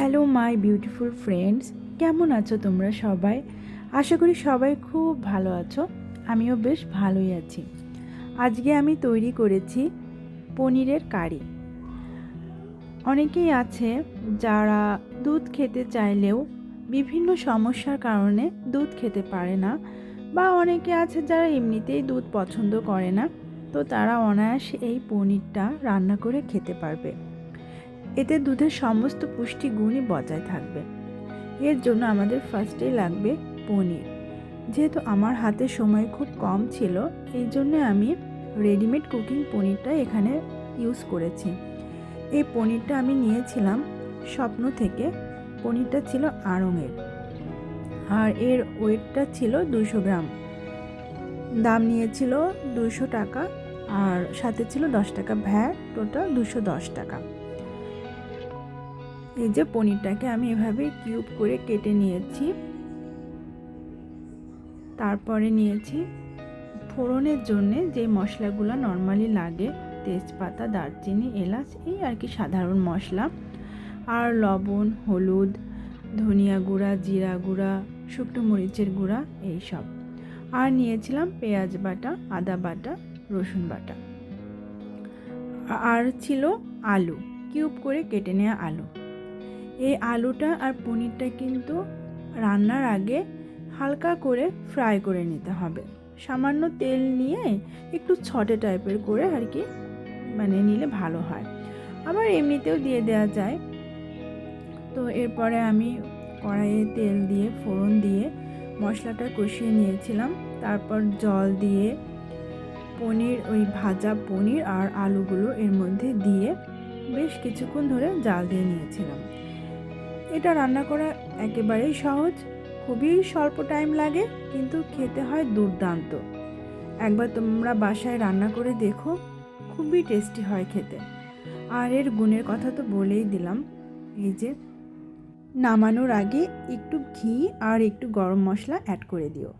Hello my beautiful friends কেমন আছো তোমরা সবাই? আশা করি সবাই খুব ভালো আছো। আমিও বেশ ভালোই আছি। আজকে আমি তৈরি করেছি পনিরের কারি। অনেকেই আছে যারা দুধ খেতে চাইলেও বিভিন্ন সমস্যার কারণে দুধ খেতে পারে না বা অনেকে আছে যারা এমনিতেই দুধ পছন্দ করে না, তো তারা অনায়াসে এই পনিরটা রান্না করে খেতে পারবে। এতে দুধের সমস্ত পুষ্টি গুণই বজায় থাকবে। এর জন্য আমাদের ফার্স্টেই লাগবে পনির। যেহেতু আমার হাতে সময় খুব কম ছিল, এই জন্য আমি রেডিমেড কুকিং পনিরটা এখানে ইউজ করেছি। এই পনিরটা আমি নিয়েছিলাম স্বপ্ন থেকে। পনিরটা ছিল আড়ঙের। আর এর ওয়েটটা ছিল দুশো গ্রাম। দাম নিয়েছিল দুশো টাকা, আর সাথে ছিল দশ টাকা। ভ্যাট, টোটাল দুশো দশ টাকা। এই যে পনিরটাকে আমি এভাবে কিউব করে কেটে নিয়েছি। তারপরে নিয়েছি ফোড়নের জন্যে যে মশলাগুলো নর্মালি লাগে, তেজপাতা, দারচিনি, এলাচ, এই আর কি সাধারণ মশলা। আর লবণ, হলুদ, ধনিয়া গুঁড়া, জিরা গুঁড়া, শুকনো মরিচের গুঁড়া এইসব আর নিয়েছিলাম পেঁয়াজ বাটা, আদা বাটা, রসুন বাটা। আর ছিল আলু, কিউব করে কেটে নেওয়া আলু। এই আলুটা আর পনিরটা কিন্তু রান্নার আগে হালকা করে ফ্রাই করে নিতে হবে। সামান্য তেল নিয়ে একটু ছটে টাইপের করে আর কি মানে নিলে ভালো হয়। আবার এমনিতেও দিয়ে দেওয়া যায়। তো এরপরে আমি কড়াইয়ে তেল দিয়ে, ফোড়ন দিয়ে মশলাটা কষিয়ে নিয়েছিলাম। তারপর জল দিয়ে পনির, ওই ভাজা পনির আর আলুগুলো এর মধ্যে দিয়ে বেশ কিছুক্ষণ ধরে জাল দিয়ে নিয়েছিলাম। এটা রান্না করা একেবারেই সহজ। খুবই স্বল্প টাইম লাগে, কিন্তু খেতে হয় দুর্দান্ত। একবার তোমরা বাসায় রান্না করে দেখো, খুবই টেস্টি হয় খেতে। আর এর গুণের কথা তো বলেই দিলাম, এই যে নামানোর আগে একটু ঘি আর একটু গরম মশলা অ্যাড করে দিও।